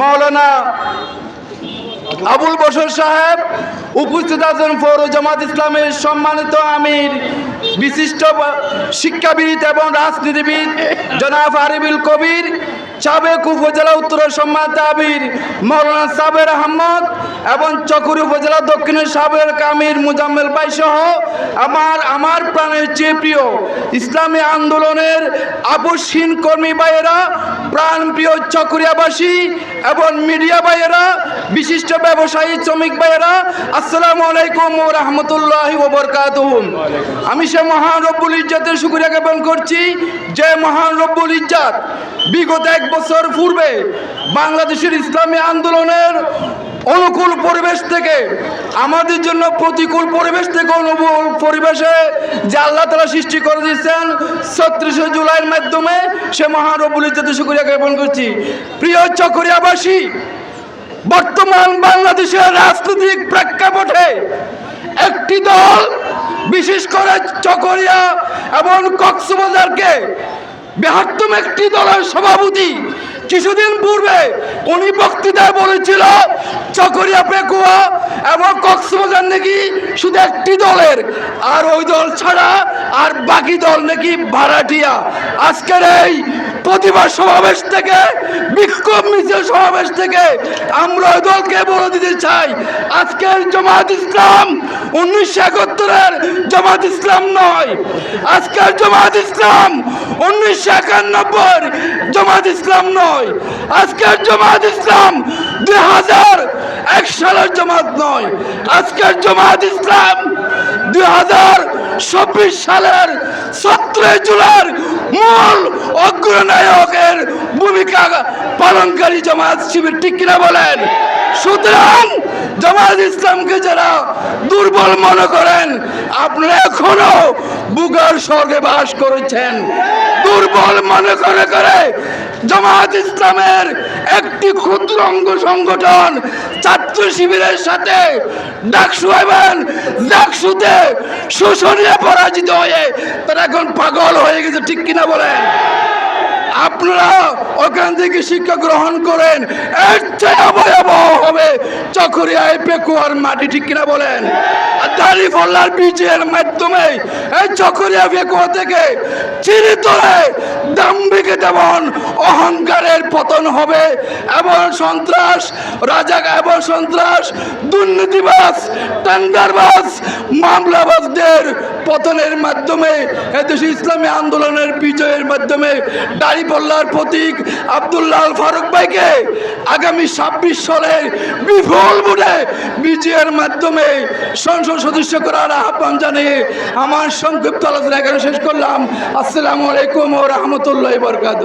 মাওলানা আবুল বসর সাহেব উপস্থিত আছেন পৌর জামাত ইসলামের সম্মানিত আমির, বিশিষ্ট শিক্ষাবিদ এবং রাজনীতিবিদ জনাব আরিবুল কবির। সাবেক উপজেলা উত্তরের সম্মান আমির মৌলানা সাবের আহমদ এবং চকুরি উপজেলা দক্ষিণের সাবের কামির মুজাম্মেল ভাই সহ আমার আমার প্রাণের চেয়ে প্রিয় ইসলামী আন্দোলনের আপসহীন কর্মী ভাইয়েরা প্রাণ প্রিয় চকুরিয়াবাসী এবং মিডিয়া ভাইয়েরা, বিশিষ্ট ব্যবসায়ী, শ্রমিক ভাইয়েরা, আসসালামু আলাইকুম ও রহমতুল্লাহ ওবরকাতুহুম আমি সে মহান রব্বুল ইজ্জাতের শুক্রিয়া জ্ঞাপন করছি, যে মহান রব্বুল ইজ্জাত বিগত এক বছর পূর্বে বাংলাদেশের ইসলামী আন্দোলনের অনুকূল পরিবেশ থেকে, আমাদের জন্য প্রতিকূল পরিবেশ থেকে অনুকূল পরিবেশে যে আল্লাহ তালা সৃষ্টি করে দিয়েছেন, ছত্রিশে জুলাইয়ের মাধ্যমে সে মহারবুল ইজ্জতে শুক্রিয়া জ্ঞাপন করছি। প্রিয় চকরিয়াবাসী, বর্তমান বাংলাদেশের রাজনৈতিক প্রেক্ষাপটে একটি দল, বিশেষ করে চকরিয়া এবং কক্সবাজারকে বৃহত্তম একটি দলের সভাপতি। কিছুদিন পূর্বে উনি বক্তৃতায় বলেছিল, চকরিয়া পেকুয়া এবং কক্সবাজার নাকি শুধু একটি দলের, আর ওই দল ছাড়া আর বাকি দল নাকি ভাড়াটিয়া। আজকের এই প্রতিবাদ সমাবেশ থেকে, বিক্ষোভ মিছিল সমাবেশ থেকে আমরা দলকে বলে দিতে চাই। আজকের জামাত ইসলাম উনিশশো একাত্তরের জামাত ইসলাম নয়। আজকের জামাত ইসলাম উনিশশো একানব্বই জামাত ইসলাম নয়। আজকের জামাত ইসলাম দুই হাজার এক সালের জামাত নয়। আজকের জামাত ইসলাম দুই হাজার চব্বিশ সালের সতেরো জুলাইয়ের মূল অগ্রনায়কের ভূমিকা পালনকারী জামাত শিবির ঠিক কিনা বলেন? সুতরাং জামাত ইসলামকে যারা দুর্বল মনে করেন, আপনারা এখনও বুগার স্বর্গে বাস করেছেন। দুর্বল মনে করে করে জামাত ইসলামের একটি ক্ষুদ্র অঙ্গ সংগঠন ছাত্র শিবিরের সাথে ডাকসু এবং ডাকসুতে শোষণীয় পরাজিত হয়ে তারা এখন পাগল হয়ে গেছে, ঠিক কিনা বলেন? আপনারা ওখান থেকে শিক্ষা গ্রহণ করেন, এর চেয়ে ভয়াবহ হবে চকরিয়ায় পেকুয়ার মাটি, ঠিক কিনা বলেন? দাড়ি ফল্লার বিজয়ের মাধ্যমে এই চকরিয়া পেকুয়া থেকে চিনি তোলে দাম্ভিকে যেমন অহংকারের পতন হবে এবং সন্ত্রাস রাজা এবং সন্ত্রাস দুর্নীতিবাস টেন্ডারবাস মামলাবাজদের পতনের মাধ্যমে, এদেশে ইসলামী আন্দোলনের বিজয়ের মাধ্যমে দাড়িপাল্লার প্রতীক আবদুল্লাহ ফারুক ভাইকে আগামী ছাব্বিশ সালের বিফল ভোটে বিজয়ের মাধ্যমে সংসদ সদস্য করার আহ্বান জানিয়ে আমার সংক্ষিপ্ত আলোচনা এখানে শেষ করলাম। আসসালামু আলাইকুম ও রহমতুল্লাহ বরকাত